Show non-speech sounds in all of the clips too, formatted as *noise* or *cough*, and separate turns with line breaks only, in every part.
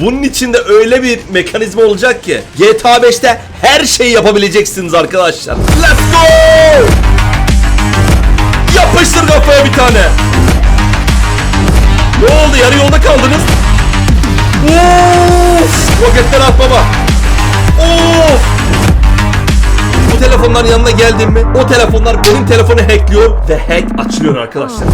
Bunun içinde öyle bir mekanizma olacak ki GTA 5'te her şeyi yapabileceksiniz arkadaşlar. Let's go! Yapıştır kafaya bir tane. Ne oldu? Yarı yolda kaldınız. Of! Roketler at baba. Of! Bu telefonların yanına geldim mi o telefonlar benim telefonu hackliyor ve hack açılıyor arkadaşlar.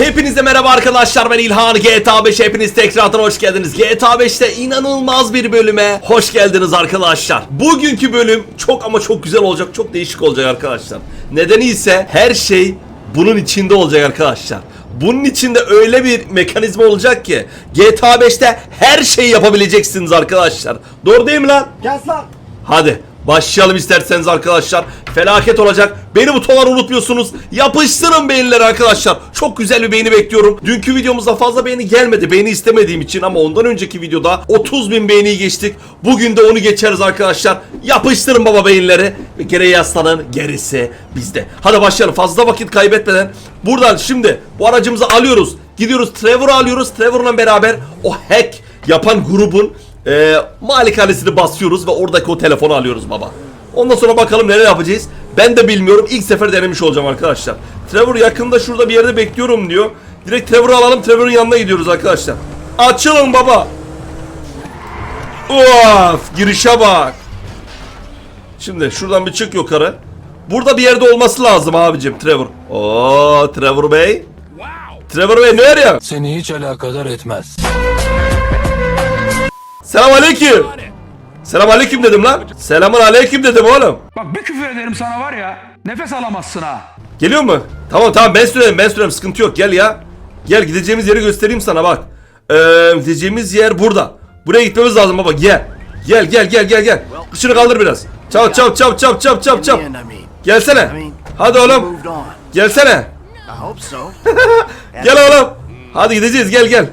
Hepinize merhaba arkadaşlar ben İlhan. GTA 5 hepiniz tekrardan hoş geldiniz. GTA 5'te inanılmaz bir bölüme hoş geldiniz arkadaşlar. Bugünkü bölüm çok ama çok güzel olacak çok değişik olacak arkadaşlar. Nedeni ise her şey bunun içinde olacak arkadaşlar. Bunun içinde öyle bir mekanizma olacak ki GTA 5'te her şeyi yapabileceksiniz arkadaşlar. Doğru değil mi lan?
Kes lan.
Hadi başlayalım isterseniz arkadaşlar. Felaket olacak. Beni butonları unutmuyorsunuz. Yapıştırın beğenileri arkadaşlar. Çok güzel bir beğeni bekliyorum. Dünkü videomuzda fazla beğeni gelmedi. Beğeni istemediğim için ama ondan önceki videoda 30 bin beğeniyi geçtik. Bugün de onu geçeriz arkadaşlar. Yapıştırın baba beğenileri. Ve gereği aslanın gerisi bizde. Hadi başlayalım. Fazla vakit kaybetmeden. Buradan şimdi bu aracımızı alıyoruz. Gidiyoruz Trevor'u alıyoruz. Trevor'la beraber o hack yapan grubun e, malikanesini basıyoruz ve oradaki o telefonu alıyoruz baba. Ondan sonra bakalım neler yapacağız. Ben de bilmiyorum. İlk sefer denemiş olacağım arkadaşlar. Trevor yakında şurada bir yerde bekliyorum diyor. Direkt Trevor'u alalım. Trevor'ın yanına gidiyoruz arkadaşlar. Açılın baba. Of, girişe bak. Şimdi şuradan bir çık yukarı. Burada bir yerde olması lazım abicim Trevor. Oo Trevor Bey. Trevor Bey ne arıyor?
Seni hiç alakadar etmez.
Selam aleyküm. Selam aleyküm dedim lan. Selamun aleyküm dedim oğlum.
Bak bir küfür ederim sana var ya. Nefes alamazsın ha.
Geliyor mu? Tamam tamam ben sürerim ben sürerim sıkıntı yok gel ya. Gel gideceğimiz yeri göstereyim sana bak. Ee, gideceğimiz yer burada. Buraya gitmemiz lazım baba gel. Gel gel gel gel gel. Kışını kaldır biraz. Çap çap çap çap çap çap çap. Gelsene. Hadi oğlum. Gelsene. *laughs* Gel oğlum. Hadi gideceğiz gel gel.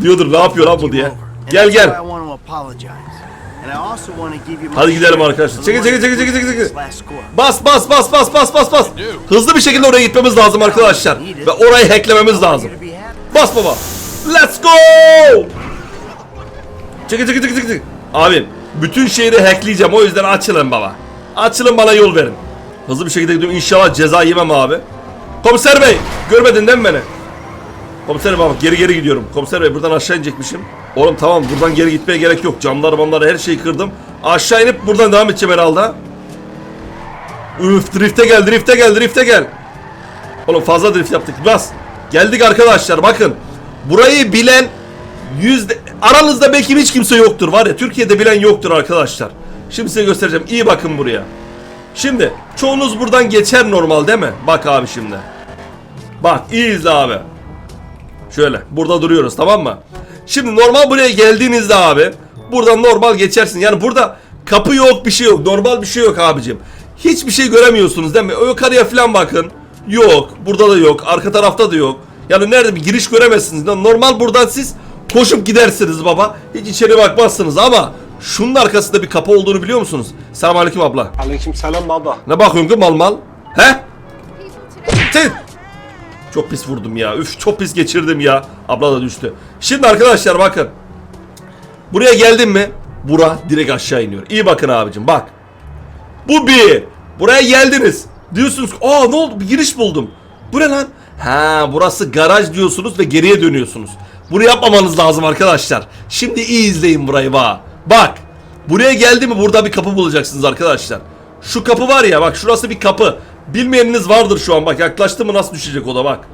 Diyordur ne yapıyor lan bu diye. Gel gel. Hadi gidelim arkadaşlar. Çekil, çekil, çekil, çekil, çekil. Bas bas bas bas bas bas bas. Hızlı bir şekilde oraya gitmemiz lazım arkadaşlar. Ve orayı hacklememiz lazım. Bas baba. Let's go. Çekil çekil çekil çekil. Abim bütün şehri hackleyeceğim o yüzden açılın baba. Açılın bana yol verin. Hızlı bir şekilde gidiyorum inşallah ceza yemem abi. Komiser bey görmedin değil mi beni? Komiserim baba geri geri gidiyorum. Komiser bey buradan aşağı inecekmişim. Oğlum tamam buradan geri gitmeye gerek yok. Camları mamları her şeyi kırdım. Aşağı inip buradan devam edeceğim herhalde. Üf drifte gel drifte gel drifte gel. Oğlum fazla drift yaptık. Bas. Geldik arkadaşlar bakın. Burayı bilen yüzde aranızda belki hiç kimse yoktur var ya Türkiye'de bilen yoktur arkadaşlar. Şimdi size göstereceğim. İyi bakın buraya. Şimdi çoğunuz buradan geçer normal değil mi? Bak abi şimdi. Bak iyi izle abi. Şöyle burada duruyoruz tamam mı? Şimdi normal buraya geldiğinizde abi buradan normal geçersin. Yani burada kapı yok bir şey yok. Normal bir şey yok abicim. Hiçbir şey göremiyorsunuz değil mi? Yukarıya falan bakın. Yok. Burada da yok. Arka tarafta da yok. Yani nerede bir giriş göremezsiniz. Normal buradan siz koşup gidersiniz baba. Hiç içeri bakmazsınız ama şunun arkasında bir kapı olduğunu biliyor musunuz? Selamünaleyküm abla.
Aleyküm selam baba.
Ne bakıyorsun ki mal mal? He? Sen! Çok pis vurdum ya. Üf çok pis geçirdim ya. Abla da düştü. Şimdi arkadaşlar bakın. Buraya geldim mi? Bura direkt aşağı iniyor. İyi bakın abicim bak. Bu bir. Buraya geldiniz. Diyorsunuz ki aa ne oldu bir giriş buldum. Bu ne lan? Ha burası garaj diyorsunuz ve geriye dönüyorsunuz. Bunu yapmamanız lazım arkadaşlar. Şimdi iyi izleyin burayı bak. Bak. Buraya geldi mi burada bir kapı bulacaksınız arkadaşlar. Şu kapı var ya bak şurası bir kapı. Bilmeyeniniz vardır şu an bak yaklaştı mı nasıl düşecek o da bak.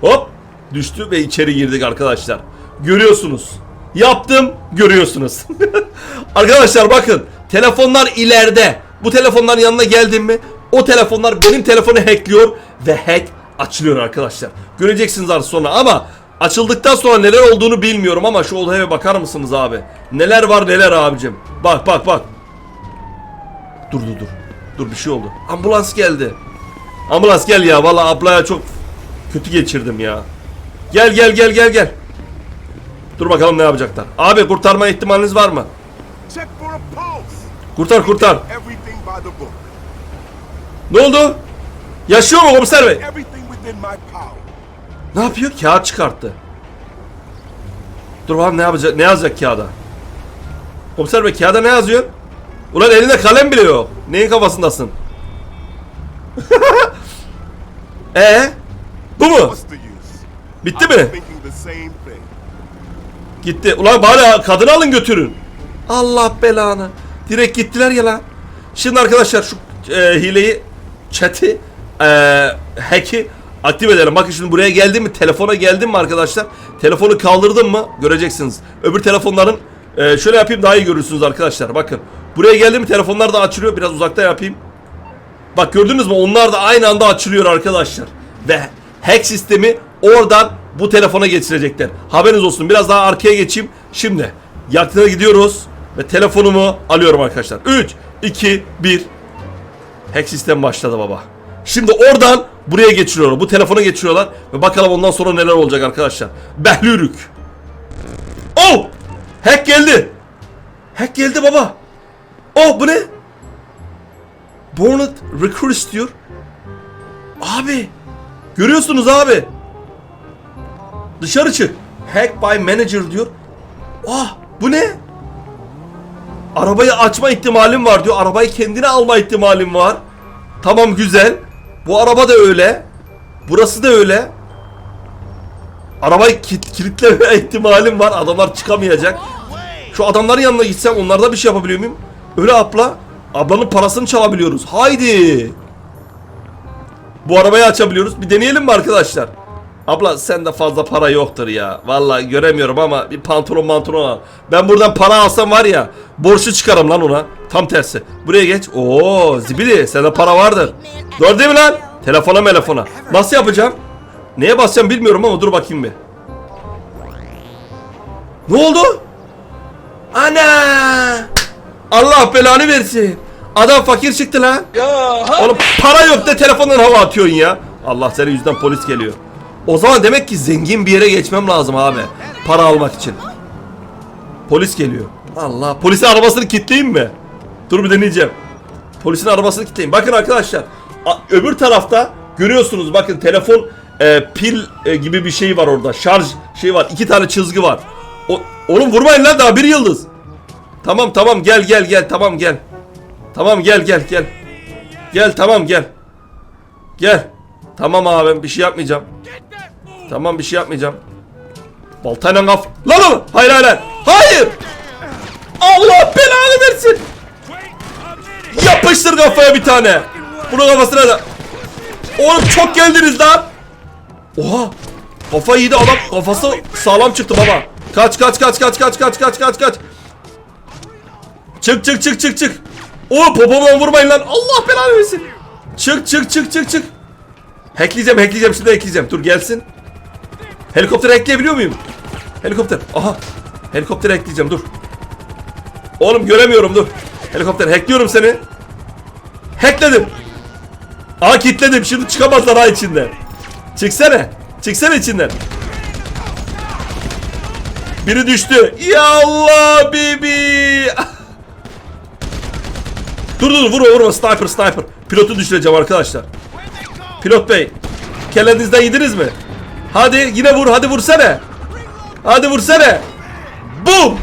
Hop düştü ve içeri girdik arkadaşlar. Görüyorsunuz. Yaptım görüyorsunuz. *laughs* arkadaşlar bakın telefonlar ileride. Bu telefonların yanına geldim mi o telefonlar benim telefonu hackliyor ve hack açılıyor arkadaşlar. Göreceksiniz az sonra ama açıldıktan sonra neler olduğunu bilmiyorum ama şu olaya bakar mısınız abi? Neler var neler abicim. Bak bak bak. Dur dur dur. Dur bir şey oldu. Ambulans geldi. Ambulans gel ya. Vallahi ablaya çok kötü geçirdim ya. Gel gel gel gel gel. Dur bakalım ne yapacaklar. Abi kurtarma ihtimaliniz var mı? Kurtar kurtar. Ne oldu? Yaşıyor mu komiser bey? Ne yapıyor? Kağıt çıkarttı. Dur bakalım ne yapacak? Ne yazacak kağıda? Komiser bey kağıda ne yazıyor? Ulan elinde kalem bile yok. Neyin kafasındasın? *laughs* Ee? Bu mu? Bitti mi? Gitti. Ulan bari kadını alın götürün. Allah belanı. Direkt gittiler ya lan. Şimdi arkadaşlar şu e, hileyi chat'i e, hack'i aktif edelim. Bakın şimdi buraya geldim mi? Telefona geldim mi arkadaşlar? Telefonu kaldırdım mı? Göreceksiniz. Öbür telefonların e, şöyle yapayım daha iyi görürsünüz arkadaşlar. Bakın. Buraya geldim mi telefonlar da açılıyor. Biraz uzakta yapayım. Bak gördünüz mü? Onlar da aynı anda açılıyor arkadaşlar. Ve hack sistemi oradan bu telefona geçirecekler. Haberiniz olsun. Biraz daha arkaya geçeyim. Şimdi yakına gidiyoruz ve telefonumu alıyorum arkadaşlar. 3, 2, 1. Hack sistem başladı baba. Şimdi oradan buraya geçiriyorlar. Bu telefona geçiriyorlar ve bakalım ondan sonra neler olacak arkadaşlar. Behlürük. Oh! Hack geldi. Hack geldi baba. Oh bu ne? Bornet Recruit diyor. Abi. Görüyorsunuz abi. Dışarı çık. Hack by Manager diyor. Ah bu ne? Arabayı açma ihtimalim var diyor. Arabayı kendine alma ihtimalim var. Tamam güzel. Bu araba da öyle. Burası da öyle. Arabayı kit kilitleme *laughs* ihtimalim var. Adamlar çıkamayacak. Şu adamların yanına gitsem onlarda bir şey yapabiliyor muyum? Öyle abla. Ablanın parasını çalabiliyoruz. Haydi. Bu arabayı açabiliyoruz. Bir deneyelim mi arkadaşlar? Abla sende fazla para yoktur ya. Vallahi göremiyorum ama bir pantolon pantolon al. Ben buradan para alsam var ya borçlu çıkarım lan ona. Tam tersi. Buraya geç. Oo zibidi sende para vardır. Doğru değil mi lan? Telefona telefona. Nasıl yapacağım? Neye basacağım bilmiyorum ama dur bakayım bir. Ne oldu? Ana! Allah belanı versin. Adam fakir çıktı lan. Oğlum para yok da telefondan hava atıyorsun ya. Allah senin yüzünden polis geliyor. O zaman demek ki zengin bir yere geçmem lazım abi. Para almak için. Polis geliyor. Allah. Polisin arabasını kilitleyeyim mi? Dur bir deneyeceğim. Polisin arabasını kilitleyeyim. Bakın arkadaşlar. Öbür tarafta görüyorsunuz bakın telefon e, pil e, gibi bir şey var orada. Şarj şey var. iki tane çizgi var. O, oğlum vurmayın lan daha bir yıldız. Tamam tamam gel gel gel tamam gel. Tamam gel gel gel. Gel tamam gel. Gel. Tamam abim bir şey yapmayacağım. Tamam bir şey yapmayacağım. Baltayla kaf. Lan. Hayır hayır hayır. Hayır. Allah belanı versin. Yapıştır kafaya bir tane. Bunun kafasına da. Oğlum çok geldiniz lan. Oha. Kafa yedi adam kafası sağlam çıktı baba. Kaç kaç kaç kaç kaç kaç kaç kaç kaç. Çık çık çık çık çık. O popomdan vurmayın lan. Allah belanı versin. Çık çık çık çık çık. Hackleyeceğim hackleyeceğim şimdi hackleyeceğim. Dur gelsin. Helikopter hackleyebiliyor muyum? Helikopter. Aha. Helikopter hackleyeceğim dur. Oğlum göremiyorum dur. Helikopter hackliyorum seni. Hackledim. Aa kilitledim. Şimdi çıkamazlar ha içinden. Çıksana. Çıksana içinden. Biri düştü. Ya Allah bibi. *laughs* Dur dur vurma vurma sniper sniper. Pilotu düşüreceğim arkadaşlar. Pilot bey. Kellenizden yediniz mi? Hadi yine vur hadi vursana. Hadi vursana. Bum.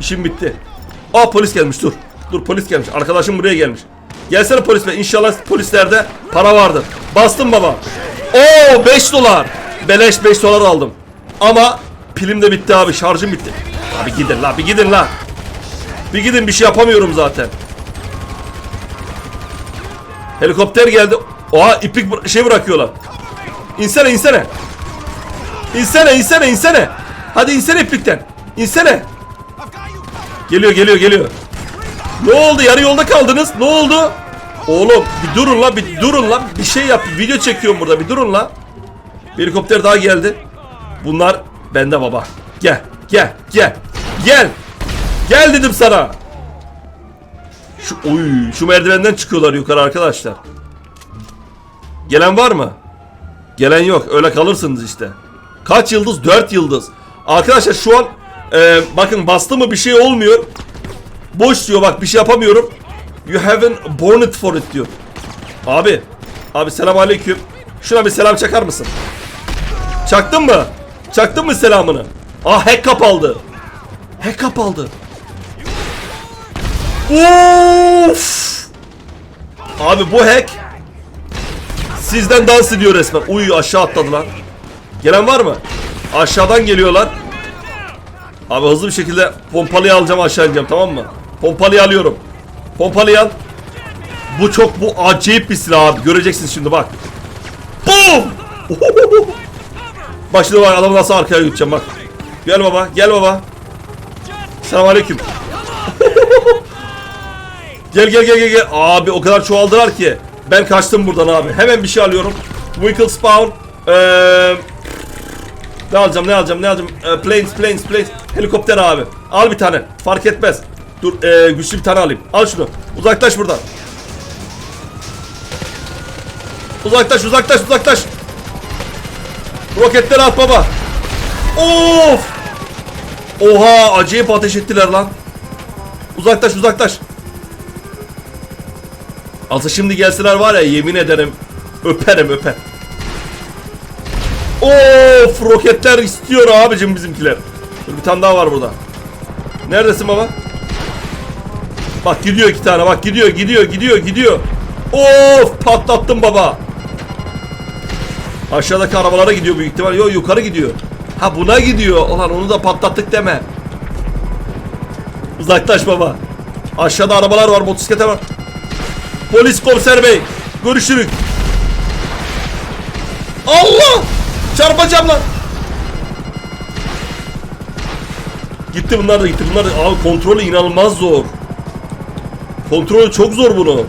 İşim bitti. Aa polis gelmiş dur. Dur polis gelmiş. Arkadaşım buraya gelmiş. Gelsene polis bey. İnşallah polislerde para vardır. Bastım baba. Oo 5 dolar. Beleş 5 dolar aldım. Ama pilim de bitti abi. Şarjım bitti. Abi gidin la bir gidin la. Bir gidin bir şey yapamıyorum zaten. Helikopter geldi. Oha bıra- şey bırakıyorlar. İnsene insene. İnsene insene insene. Hadi insene iplikten. İnsene. Geliyor geliyor geliyor. Ne oldu yarı yolda kaldınız? Ne oldu? Oğlum bir durun la bir durun la. Bir şey yap. Video çekiyorum burada bir durun la. Bir helikopter daha geldi. Bunlar bende baba. Gel gel gel. Gel. Gel dedim sana. Şu oy şu merdivenden çıkıyorlar yukarı arkadaşlar. Gelen var mı? Gelen yok. Öyle kalırsınız işte. Kaç yıldız? 4 yıldız. Arkadaşlar şu an e, bakın bastı mı bir şey olmuyor. Boş diyor bak bir şey yapamıyorum. You haven't born it for it diyor. Abi. Abi selam aleyküm. Şuna bir selam çakar mısın? Çaktın mı? Çaktın mı selamını? Ah hack kapaldı. Hack kapaldı. Of! Abi bu hack sizden dans ediyor resmen. Uy aşağı atladılar. Gelen var mı? Aşağıdan geliyorlar. Abi hızlı bir şekilde pompalıyı alacağım aşağı ineceğim tamam mı? Pompalıyı alıyorum. Pompalıyı al. Bu çok bu acayip bir silah abi. Göreceksin şimdi bak. Boom! *laughs* Bak şimdi bak adamı nasıl arkaya gideceğim bak. Gel baba gel baba. Selamünaleyküm. *laughs* gel gel gel gel gel. Abi o kadar çoğaldılar ki. Ben kaçtım buradan abi. Hemen bir şey alıyorum. Vehicle spawn. Eee ne alacağım ne alacağım ne alacağım? Ee, planes planes planes. Helikopter abi. Al bir tane. Fark etmez. Dur ee, güçlü bir tane alayım. Al şunu. Uzaklaş buradan. Uzaklaş uzaklaş uzaklaş. Roketleri at baba. Of! Oha acayip ateş ettiler lan. Uzaklaş uzaklaş Asıl şimdi gelseler var ya yemin ederim öperim öper Of roketler istiyor abicim bizimkiler. Dur bir tane daha var burada. Neredesin baba? Bak gidiyor iki tane bak gidiyor gidiyor gidiyor gidiyor. Of patlattım baba. Aşağıdaki arabalara gidiyor büyük ihtimal. Yok yukarı gidiyor. Ha buna gidiyor. Ulan onu da patlattık deme. Uzaklaş baba. Aşağıda arabalar var motosiklete var. Polis komiser bey. Görüşürük. Allah! Çarpacağım lan. Gitti bunlar da gitti. Bunlar da abi kontrolü inanılmaz zor. Kontrolü çok zor bunu.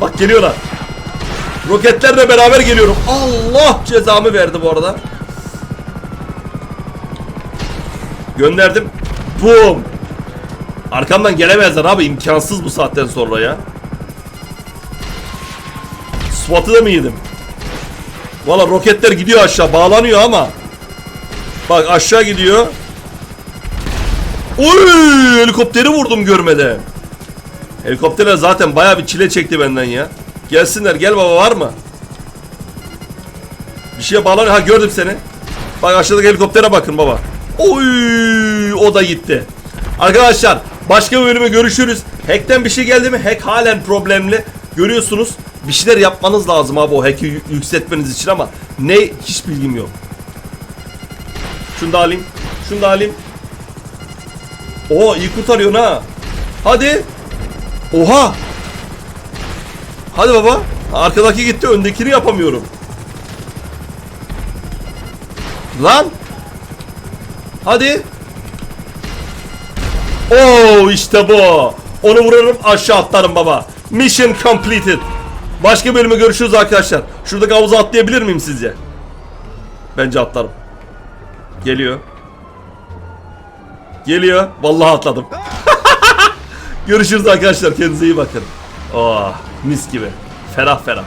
Bak geliyorlar. Roketlerle beraber geliyorum. Allah cezamı verdi bu arada. Gönderdim. Boom. Arkamdan gelemezler abi imkansız bu saatten sonra ya. SWAT'ı da mı yedim? Valla roketler gidiyor aşağı bağlanıyor ama. Bak aşağı gidiyor. Oy helikopteri vurdum görmeden. Helikopterler zaten baya bir çile çekti benden ya. Gelsinler gel baba var mı? Bir şeye bağlanıyor ha gördüm seni. Bak aşağıdaki helikoptere bakın baba. Oy o da gitti. Arkadaşlar başka bir bölüme görüşürüz Hack'ten bir şey geldi mi? Hack halen problemli Görüyorsunuz bir şeyler yapmanız lazım abi o hack'i yü- yükseltmeniz için ama ne hiç bilgim yok. Şunu da alayım. Şunu da alayım. Oo iyi kurtarıyorsun ha. Hadi. Oha. Hadi baba. Arkadaki gitti öndekini yapamıyorum. Lan. Hadi. Oo işte bu. Onu vurarım aşağı atlarım baba. Mission completed. Başka bölüme görüşürüz arkadaşlar. Şuradaki havuza atlayabilir miyim sizce? Bence atlarım. Geliyor. Geliyor. Vallahi atladım. *laughs* görüşürüz arkadaşlar. Kendinize iyi bakın. Oh mis gibi. Ferah ferah.